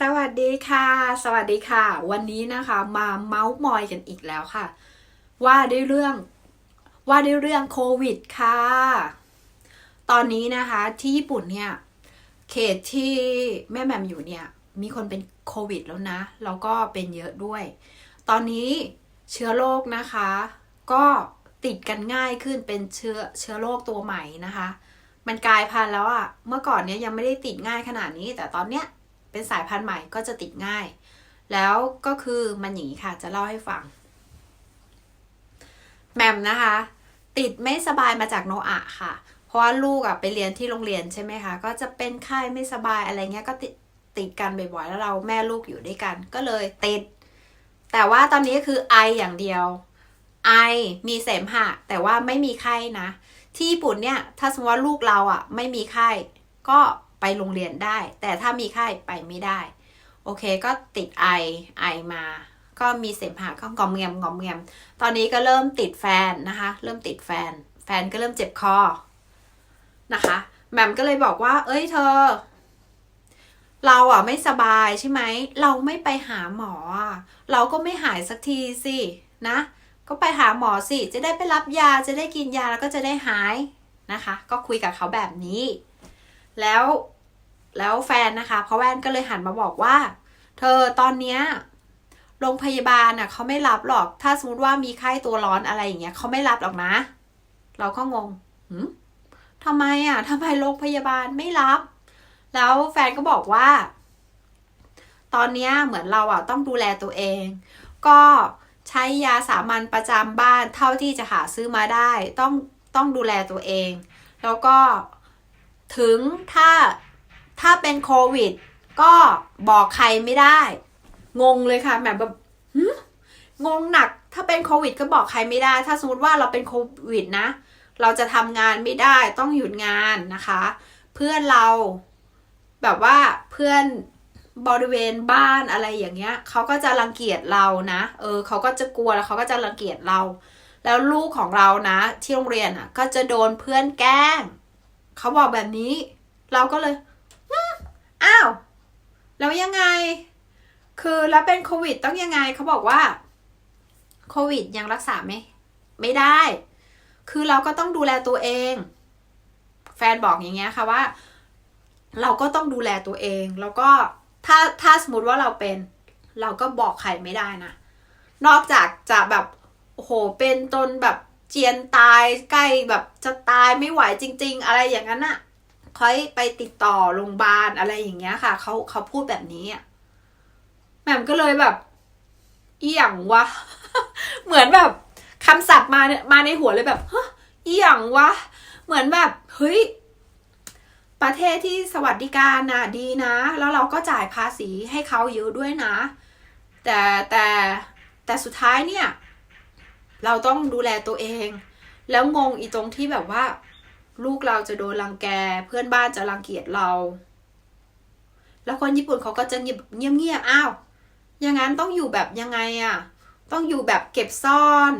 สวัสดีค่ะ สวัสดีค่ะ วันนี้นะคะมาเมาส์มอยกันอีกแล้วค่ะ ว่าด้วยเรื่องว่าด้วยเรื่องโควิดค่ะ ตอนนี้นะคะที่ญี่ปุ่นเนี่ย เขตที่แม่แหม่มอยู่เนี่ย มีคนเป็นโควิดแล้วนะ แล้วก็เป็นเยอะด้วย ตอนนี้เชื้อโรคนะคะ ก็ติดกันง่ายขึ้นเป็นเชื้อเชื้อโรคตัวใหม่นะคะ มันกลายพันธุ์แล้วอะเมื่อก่อนเนี้ยยังไม่ได้ติดง่ายขนาดนี้ แต่ตอนเนี้ย เป็นสายพันธุ์ใหม่ก็จะติดง่าย แล้วก็คือมันอย่างนี้ค่ะจะเล่าให้ฟังแหมมนะคะ ติดไม่สบายมาจากโนอาค่ะ เพราะว่าลูกอะไปเรียนที่โรงเรียนใช่ไหมคะ ก็จะเป็นไข้ไม่สบายอะไรเงี้ยก็ติดติดกันบ่อยๆแล้วเราแม่ลูกอยู่ด้วยกัน ก็เลยติด แต่ว่าตอนนี้คือไออย่างเดียว ไอมีเสมหะ แต่ว่าไม่มีไข้นะ ที่ญี่ปุ่นเนี่ย ถ้าสมมติว่าลูกเราอะ ไม่มีไข้ก็ ไปโรงเรียนได้ แต่ถ้ามีไข้ไปไม่ได้ โอเคก็ติดไอไอมา ก็มีเสมหะก็งอมเงียมงอมเงียมตอนนี้ก็เริ่มติดแฟนนะคะ เริ่มติดแฟน แฟนก็เริ่มเจ็บคอนะคะแหม่มก็เลยบอกว่า เอ้ยเธอ เราอะไม่สบายใช่ไหม เราไม่ไปหาหมอ เราก็ไม่หายสักทีสินะ ก็ไปหาหมอสิ จะได้ไปรับยา จะได้กินยาแล้วก็จะได้หายนะคะ ก็คุยกับเขาแบบนี้ แล้ว แล้วแฟนนะคะเพราแว่นก็เลยหันมาบอกว่า เธอตอนเนี้ยโรงพยาบาลน่ะเขาไม่รับหรอก ถ้าสมมติว่ามีไข้ตัวร้อนอะไรอย่างเงี้ยเขาไม่รับหรอกนะ เราก็งงหืมทำไมอะทำไมโรงพยาบาลไม่รับ แล้วแฟนก็บอกว่า ตอนเนี้ยเหมือนเราอะต้องดูแลตัวเอง ก็ใช้ยาสามัญประจำบ้านเท่าที่จะหาซื้อมาได้ ต้องต้องดูแลตัวเอง แล้วก็ถึงถ้า ถ้าเป็นโควิด ก็บอกใครไม่ได้ งงเลยค่ะแบบแบบงงหนัก ถ้าเป็นโควิด ก็บอกใครไม่ได้ ถ้าสมมติว่าเราเป็นโควิดนะ เราจะทำงานไม่ได้ต้องหยุดงานนะคะ เพื่อนเราแบบว่าเพื่อนบริเวณบ้านอะไรอย่างเงี้ยเขาก็จะรังเกียจเรานะ เออเขาก็จะกลัวแล้วเขาก็จะรังเกียจเรา แล้วลูกของเรานะ ที่โรงเรียนอะ ก็จะโดนเพื่อนแกล้งเขาบอกแบบนี้ เราก็เลย ยังไง คือแล้วเป็นโควิดต้องยังไงเขาบอกว่าโควิดยังรักษาไม่ไม่ได้ คือเราก็ต้องดูแลตัวเอง แฟนบอกอย่างเงี้ยค่ะว่า เราก็ต้องดูแลตัวเอง แล้วก็ถ้าถ้าสมมติว่าเราเป็น เราก็บอกใครไม่ได้นะ นอกจากจะแบบโอ้โหเป็นตนแบบเจียนตายใกล้แบบจะตายไม่ไหวจริง ๆ อะไรอย่างนั้นอะ ค่อยไปติดต่อโรงพยาบาลอะไรอย่างเงี้ยค่ะเขาเขาพูดแบบนี้อะแหม่มก็เลยแบบเอี่ยงวะ เหมือนแบบคำศัพท์มาเนี่ยมาในหัวเลยแบบฮะเอี่ยงวะ เหมือนแบบเฮ้ยประเทศที่สวัสดิการนะดีนะ แล้วเราก็จ่ายภาษีให้เขาเยอะด้วยนะ แต่แต่แต่สุดท้ายเนี่ย เราต้องดูแลตัวเอง แล้วงงอีตรงที่แบบว่า ลูกเราจะโดนรังแก เพื่อนบ้านจะรังเกียจเรา แล้วคนญี่ปุ่นเขาก็จะเงียบเงียบอ้าวอย่างนั้นต้องอยู่แบบยังไงอะต้องอยู่แบบเก็บซ่อน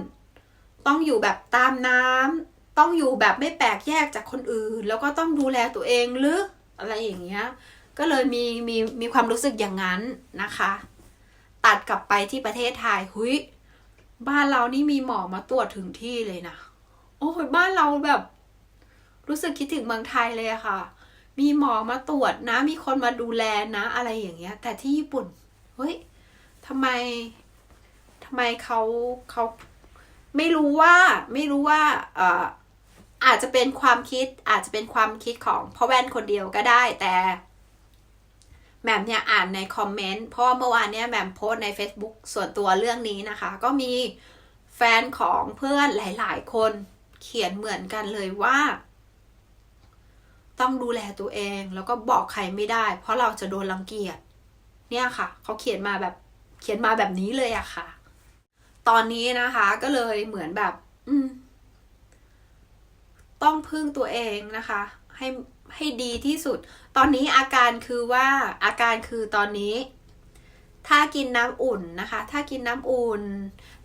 ต้องอยู่แบบตามน้ำต้องอยู่แบบไม่แปลกแยกจากคนอื่น แล้วก็ต้องดูแลตัวเองหรืออะไรอย่างเงี้ย ก็เลยมีมีมีความรู้สึกอย่างนั้นนะคะ ตัดกลับไปที่ประเทศไทยหุยบ้านเรานี่มีหมอมาตรวจถึงที่เลยนะ โอ้ยบ้านเราแบบ รู้สึกคิดถึงเมืองไทยเลยค่ะ มีหมอมาตรวจนะ มีคนมาดูแลนะ อะไรอย่างเงี้ย แต่ที่ญี่ปุ่น เฮ้ยทำไมทำไมเขาเขาไม่รู้ว่าไม่รู้ว่าเอ่ออาจจะเป็นความคิดอาจจะเป็นความคิดของพ่อแว่นคนเดียวก็ได้แต่แหม่มเนี่ยอ่านในคอมเมนต์เพราะว่าเมื่อวานเนี่ยแหม่มโพสใน Facebook ส่วนตัวเรื่องนี้นะคะ ก็มีแฟนของเพื่อนหลาย ๆ คนเขียนเหมือนกันเลยว่า ต้องดูแลตัวเอง แล้วก็บอกใครไม่ได้ เพราะเราจะโดนรังเกียจ เนี่ยค่ะ เขาเขียนมาแบบเขียนมาแบบนี้เลยอะค่ะ ตอนนี้นะคะก็เลยเหมือนแบบ อืม ต้องพึ่งตัวเองนะคะ ให้ให้ดีที่สุด ตอนนี้อาการคือว่าอาการคือตอนนี้ ถ้ากินน้ำอุ่นนะคะ ถ้ากินน้ำอุ่น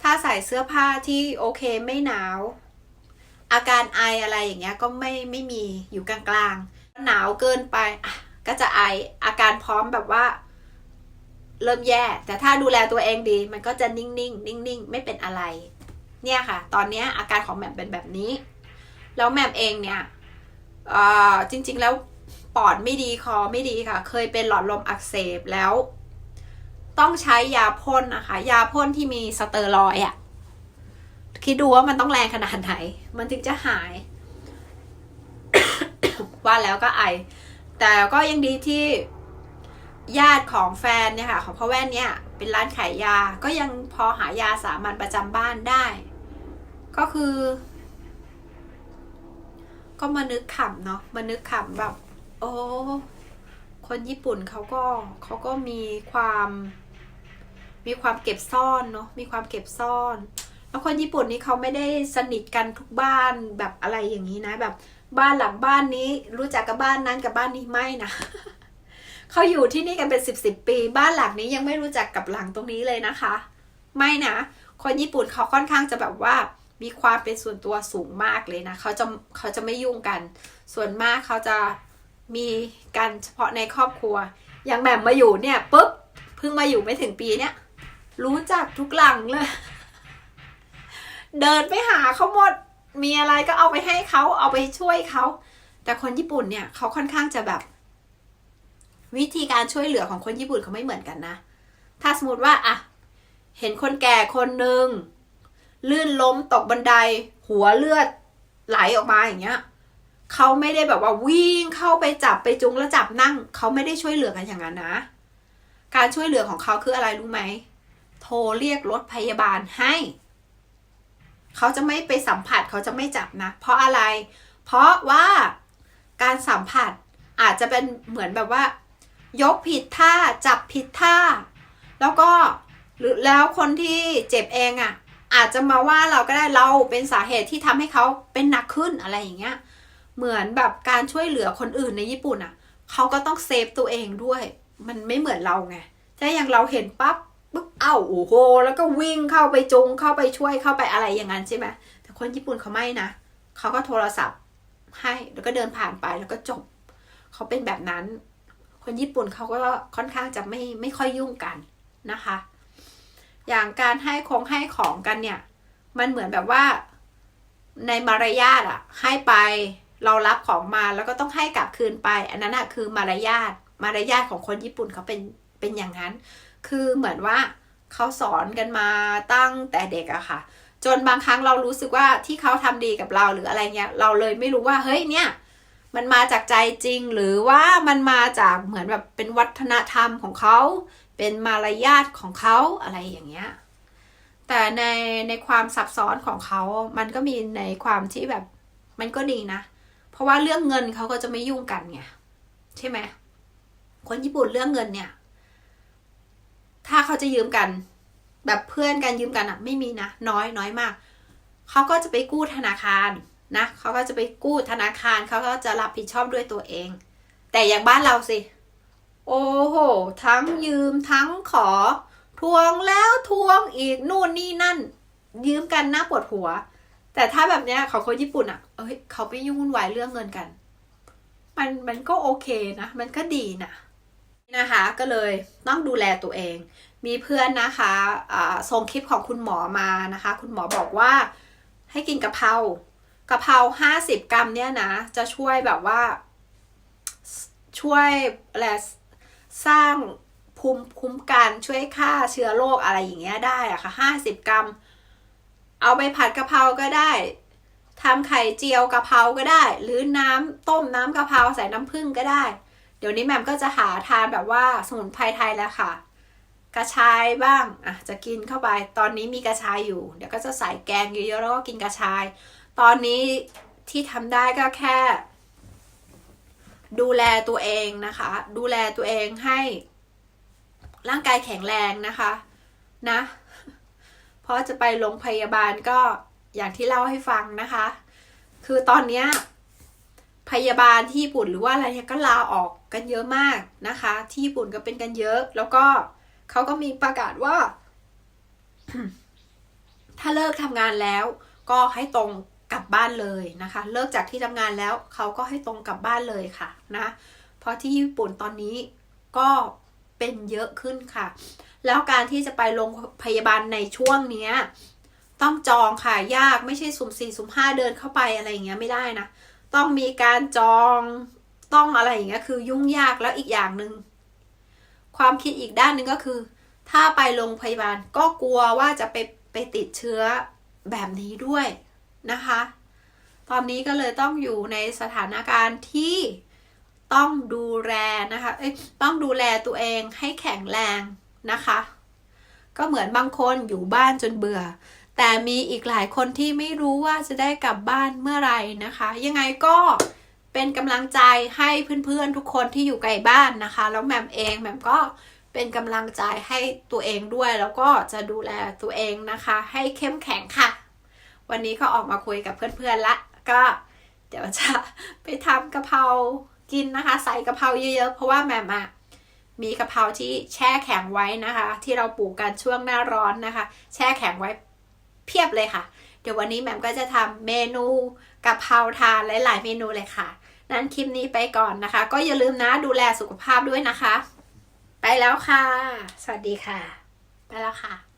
ถ้าใส่เสื้อผ้าที่โอเคไม่หนาว อาการไออะไรอย่างเงี้ยก็ไม่ไม่มีอยู่กลางๆ หนาวเกินไปก็จะไออาการพร้อมแบบว่า เริ่มแย่ แต่ถ้าดูแลตัวเองดี มันก็จะนิ่งๆนิ่งๆไม่เป็นอะไร เนี่ยค่ะ ตอนนี้อาการของแหม่มเป็นแบบนี้ แล้วแหม่มเองเนี่ยจริง ๆแล้วปอดไม่ดีคอไม่ดีค่ะ เคยเป็นหลอดลมอักเสบแล้ว ต้องใช้ยาพ่นนะคะ ยาพ่นที่มีสเตอรอยอะ คิดดูว่ามันต้องแรงขนาดไหน มันถึงจะหาย ว่าแล้วก็ไอ แต่ก็ยังดีที่ญาติของแฟนเนี่ยค่ะของพ่อแว่นเนี่ย เป็นร้านขายยา ก็ยังพอหายาสามัญประจำบ้านได้ ก็คือ ก็มานึกขำเนาะมานึกขำแบบ โอ้คนญี่ปุ่นเขาก็เขาก็มีความ มีความเก็บซ่อนเนาะมีความเก็บซ่อน แล้วคนญี่ปุ่นนี่เขาไม่ได้สนิทกันทุกบ้านแบบอะไรอย่างนี้นะ แบบบ้านหลังบ้านนี้รู้จักกับบ้านนั้นกับบ้านนี้ไม่นะเขาอยู่ที่นี่กันเป็นสิบสิบปี บ้านหลังนี้ยังไม่รู้จักกับหลังตรงนี้เลยนะคะ ไม่นะ คนญี่ปุ่นเขาค่อนข้างจะแบบว่ามีความเป็นส่วนตัวสูงมากเลยนะเขาจะเขาจะไม่ยุ่งกัน ส่วนมากเขาจะมีกันเฉพาะในครอบครัว อย่างแหม่มมาอยู่เนี่ยปุ๊บเพิ่งมาอยู่ไม่ถึงปีเนี่ยรู้จักทุกหลังเลย เดินไปหาเขาหมด มีอะไรก็เอาไปให้เขาเอาไปช่วยเขาแต่คนญี่ปุ่นเนี่ยเขาค่อนข้างจะแบบ วิธีการช่วยเหลือของคนญี่ปุ่นเขาไม่เหมือนกันนะ ถ้าสมมติว่าอะเห็นคนแก่คนหนึ่งลื่นล้มตกบันได หัวเลือดไหลออกมาอย่างเงี้ยเขาไม่ได้แบบว่าวิ่งเข้าไปจับไปจุงแล้วจับนั่ง เขาไม่ได้ช่วยเหลือกันอย่างนั้นนะ การช่วยเหลือของเขาคืออะไรรู้ไหม โทรเรียกรถพยาบาลให้ เขาจะไม่ไปสัมผัสเขาจะไม่จับนะ เพราะอะไร เพราะว่าการสัมผัสอาจจะเป็นเหมือนแบบว่า ยกผิดท่าจับผิดท่า แล้วก็หรือแล้วคนที่เจ็บเองอะ่ะ อาจจะมาว่าเราก็ได้เราเป็นสาเหตุที่ทำให้เขาเป็นหนักขึ้นอะไรอย่างเงี้ยเหมือนแบบการช่วยเหลือคนอื่นในญี่ปุ่นอะ่ะเขาก็ต้องเซฟตัวเองด้วย มันไม่เหมือนเราไงถ้าอย่างเราเห็นปั๊บ ปุ๊บเอ้าโอ้โหแล้วก็วิ่งเข้าไปจุงเข้าไปช่วยเข้าไปอะไรอย่างนั้นใช่ไหมแต่คนญี่ปุ่นเขาไม่นะเขาก็โทรศัพท์ให้แล้วก็เดินผ่านไปแล้วก็จบเขาเป็นแบบนั้น คนญี่ปุ่นเขาก็ค่อนข้างจะไม่ไม่ค่อยยุ่งกันนะคะ อย่างการให้คงให้ของกันเนี่ย มันเหมือนแบบว่าในมารยาทอะให้ไปเรารับของมาแล้วก็ต้องให้กลับคืนไป อันนั้นอะคือมารยาทมารยาทของคนญี่ปุ่นเขาเป็นเป็นอย่างนั้น คือเหมือนว่าเขาสอนกันมาตั้งแต่เด็กอะค่ะ จนบางครั้งเรารู้สึกว่าที่เขาทำดีกับเราหรืออะไรเงี้ย เราเลยไม่รู้ว่าเฮ้ยเนี่ย มันมาจากใจจริงหรือว่ามันมาจากเหมือนแบบเป็นวัฒนธรรมของเขา เป็นมารยาทของเขาอะไรอย่างเงี้ยแต่ในในความซับซ้อนของเขา มันก็มีในความที่แบบมันก็ดีนะ เพราะว่าเรื่องเงินเขาก็จะไม่ยุ่งกันไงใช่ไหมคนญี่ปุ่นเรื่องเงินเนี่ย ถ้าเขาจะยืมกัน แบบเพื่อนกันยืมกันอะไม่มีนะ น้อยน้อยมาก เขาก็จะไปกู้ธนาคารนะเขาก็จะไปกู้ธนาคารเขาก็จะรับผิดชอบด้วยตัวเอง แต่อย่างบ้านเราสิ โอ้โห ทั้งยืมทั้งขอ ทวงแล้วทวงอีกนู่นนี่นั่น ยืมกันน่าปวดหัว แต่ถ้าแบบเนี้ยของคนญี่ปุ่นอะ เอ้ยเขาไม่ยุ่งวุ่นวายเรื่องเงินกัน มันมันก็โอเคนะ มันก็ดีนะ นะคะก็เลยต้องดูแลตัวเอง มีเพื่อนนะคะส่งคลิปของคุณหมอมานะคะ คุณหมอบอกว่าให้กินกะเพรากะเพราห้าสิบกรัมเนี่ยนะ จะช่วยแบบว่า ช่วยอะไรสร้างภูมิคุ้มกันช่วยฆ่าเชื้อโรคอะไรอย่างเงี้ยได้อะค่ะห้าสิบกรัม เอาไปผัดกะเพราก็ได้ทำไข่เจียวกะเพราก็ได้ หรือน้ำต้มน้ำกะเพราใส่น้ำผึ้งก็ได้ เดี๋ยวนี้แม่มก็จะหาทานแบบว่าสมุนไพรไทยแล้วค่ะ กระชายบ้างอะจะกินเข้าไป ตอนนี้มีกระชายอยู่ เดี๋ยวก็จะใส่แกงเยอะๆแล้วก็กินกระชาย ตอนนี้ที่ทำได้ก็แค่ ดูแลตัวเองนะคะ ดูแลตัวเองให้ ร่างกายแข็งแรงนะคะนะเพราะจะไปโรงพยาบาลก็อย่างที่เล่าให้ฟังนะคะ คือตอนเนี้ย พยาบาลที่ญี่ปุ่นหรือว่าอะไรเนี่ยก็ลาออกกันเยอะมากนะคะ ที่ญี่ปุ่นก็เป็นกันเยอะ แล้วก็เขาก็มีประกาศว่า ถ้าเลิกทำงานแล้ว ก็ให้ตรงกลับบ้านเลยนะคะ เลิกจากที่ทำงานแล้วเขาก็ให้ตรงกลับบ้านเลยค่ะนะ เพราะที่ญี่ปุ่นตอนนี้ก็เป็นเยอะขึ้นค่ะ แล้วการที่จะไปโรงพยาบาลในช่วงเนี้ย ต้องจองค่ะยากไม่ใช่สุ่มสี่สุ่มห้าเดินเข้าไปอะไรอย่างเงี้ยไม่ได้นะ ต้องมีการจองต้องอะไรอย่างเงี้ยคือยุ่งยากแล้วอีกอย่างหนึ่งความคิดอีกด้านหนึ่งก็คือ ถ้าไปโรงพยาบาลก็กลัวว่าจะไปไปติดเชื้อแบบนี้ด้วยนะคะ ตอนนี้ก็เลยต้องอยู่ในสถานการณ์ที่ต้องดูแลนะคะเอ้ยต้องดูแลตัวเองให้แข็งแรงนะคะ ก็เหมือนบางคนอยู่บ้านจนเบื่อ แต่มีอีกหลายคนที่ไม่รู้ว่าจะได้กลับบ้านเมื่อไหร่นะคะ ยังไงก็เป็นกำลังใจให้เพื่อนๆทุกคนที่อยู่ไกลบ้านนะคะ แล้วแหม่มเองแหม่มก็เป็นกำลังใจให้ตัวเองด้วย แล้วก็จะดูแลตัวเองนะคะ ให้เข้มแข็งค่ะ วันนี้ก็ออกมาคุยกับเพื่อนๆละก็เดี๋ยวจะไปทำกะเพรากินนะคะ ใส่กะเพราเยอะๆ เพราะว่าแหม่มอะมีกะเพราที่แช่แข็งไว้นะคะ ที่เราปลูกกันช่วงหน้าร้อนนะคะ แช่แข็งไว้ เพียบเลยค่ะ เดี๋ยววันนี้แหม่มก็จะทำเมนูกะเพราทานหลาย ๆ เมนูเลยค่ะ นั้นคลิปนี้ไปก่อนนะคะ ก็อย่าลืมนะดูแลสุขภาพด้วยนะคะ ไปแล้วค่ะ สวัสดีค่ะ ไปแล้วค่ะ